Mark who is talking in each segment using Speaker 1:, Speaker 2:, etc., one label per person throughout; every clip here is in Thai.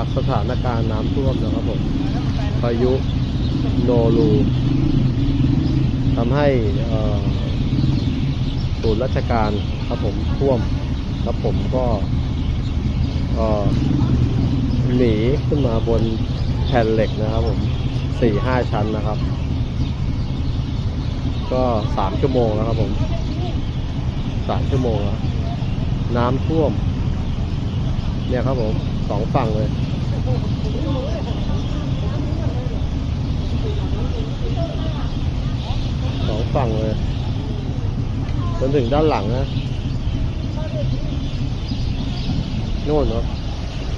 Speaker 1: จากสถานการณ์น้ำท่วมนะครับผมพายุโนรูทำให้ศูนย์ราชการครับผมท่วมแล้วผมก็หนีขึ้นมาบนแผ่นเหล็กนะครับผมสี่ห้าชั้นนะครับ ก็สามชั่วโมงแล้วครับผมสามชั่วโมงแล้วน้ำท่วม เนี่ยครับผมสองฝั่งเลย สองฝั่งเลยจนถึงด้านหลังนะนู่นเนาะ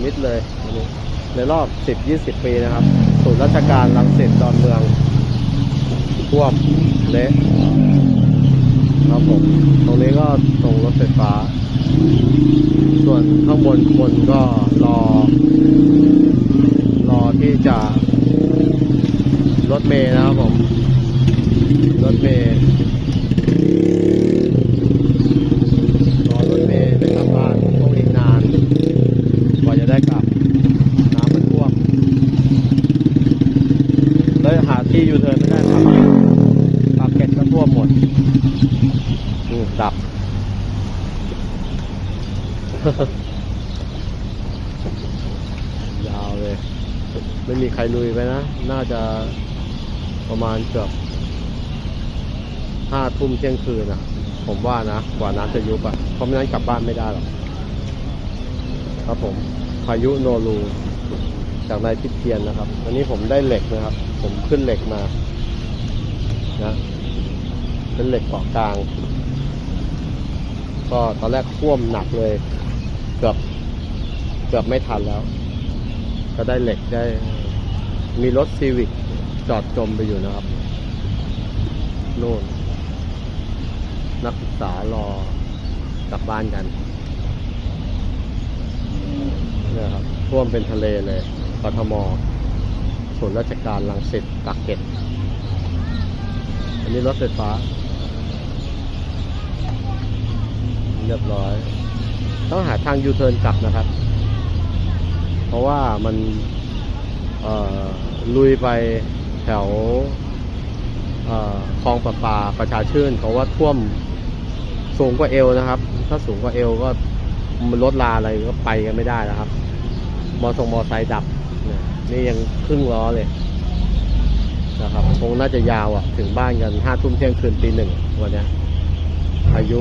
Speaker 1: มิดเลยนี้ในรอบ10-20ปีนะครับศูนย์ราชการลังสิตดอนเมืองท่วมเละครับผม ตรงนี้ก็ตรงรถไฟฟ้า ส่วนข้างบนคนก็รอ รอที่จะรถเมย์นะครับผม รถเมย์รอรถเมย์ไปกลับบ้านต้องอีกนานกว่าจะได้กลับ น้ำมันท่วมเลยหาที่อยู่เทินไม่ได้ครับปากเกร็ดก็ท่วมหมดอืมดับ ยาวเลย ไม่มีใครลุยไปนะ น่าจะประมาณเกือบห้าทุ่มเที่ยงคืนอะ ผมว่านะ กว่าน้ำจะยุบอะ เพราะไม่งั้นกลับบ้านไม่ได้หรอก ครับผม พายุโนรูจากนายทิพย์เทียนนะครับอันนี้ผมได้เหล็กนะครับ ผมขึ้นเหล็กมา นะ เป็นเหล็กเกาะกลาง ก็ตอนแรกท่วมหนักเลย เกือบเกือบไม่ทันแล้ว ก็ได้เหล็กได้ มีรถซีวิกจอดจมไปอยู่นะครับโน่น นักศึกษารอกลับบ้านกันเนี่ยครับท่วมเป็นทะเลเลยกทมศูนย์ราชการลังสิตตักเก็ตอันนี้รถไฟฟ้า เรียบร้อย ต้องหาทางยูเทิร์นกลับนะครับ เพราะว่ามันลุยไปแถวคลองประปาประชาชื่นเขาว่าท่วมสูงกว่าเอวนะครับ ถ้าสูงกว่าเอวก็มันรถลาอะไรก็ไปกันไม่ได้นะครับ มอทรงมอไซค์ดับ นี่ยังครึ่งล้อเลยนะครับคงน่าจะยาวอะ ถึงบ้านกันห้าทุ่มเที่ยงคืนตีหนึ่งวันนี้อายุ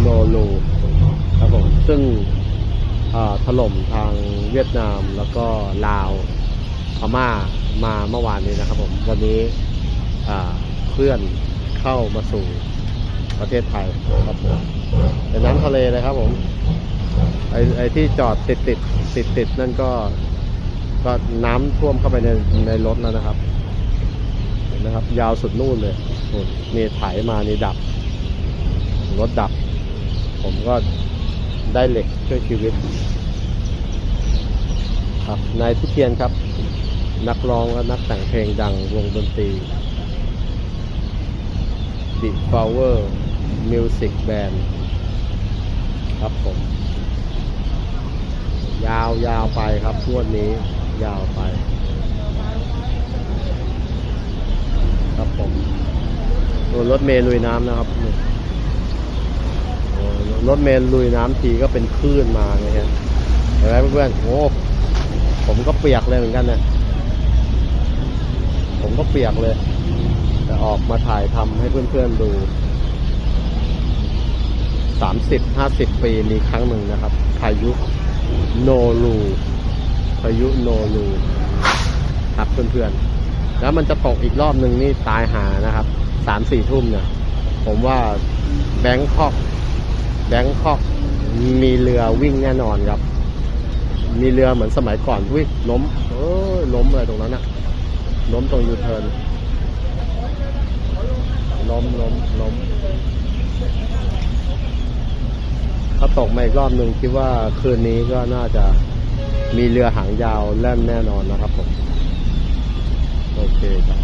Speaker 1: โนรู ครับผมซึ่งถล่มทางเวียดนามแล้วก็ลาวพม่ามาเมื่อวานนี้นะครับผมวันนี้เคลื่อนเข้ามาสู่ประเทศไทยครับผมเป็นน้ำทะเลเลยครับผมไอไอที่จอดติดติดติดติดนั่นก็ก็น้ำท่วมเข้าไปในในรถแล้วนะครับเห็นนะครับ ยาวสุดนู่นเลยนู่นนี่ไถมานี่ดับ รถดับ ผมก็ ได้เหล็กช่วยชีวิต ครับนายทุเทียนครับ นักร้องและนักแต่งเพลงดังวงดนตรี The Flower Music Band ครับผม ยาวยาวไปครับงวดนี้ ยาวไป ครับผมโอ้รถเมล์ลุยน้ำนะครับ รถเมล์ลุยน้ำทีก็เป็นคลื่นมาไงฮะเห็นไหมเพื่อนๆโอ้ผมก็เปียกเลยเหมือนกันนะผมก็เปียกเลย แต่ออกมาถ่ายทำให้เพื่อนๆดูสามสิบห้าสิบปีมีครั้งหนึ่งนะครับ พายุโนรูพายุโนรูครับเพื่อนๆ แล้วมันจะตกอีกรอบหนึ่งนี่ตายหานะครับสามสี่ทุ่มเนี่ย ผมว่าแบงคอก แบงคอกมีเรือวิ่งแน่นอนครับ มีเรือเหมือนสมัยก่อนวิ่งล้ม เออล้มเลยตรงนั้นอะล้มตรงยูเทิร์นล้มล้มล้มถ้าตกมาอีกรอบหนึ่งคิดว่าคืนนี้ก็น่าจะมีเรือหางยาวแล่นแน่นอนนะครับผม โอเคครับ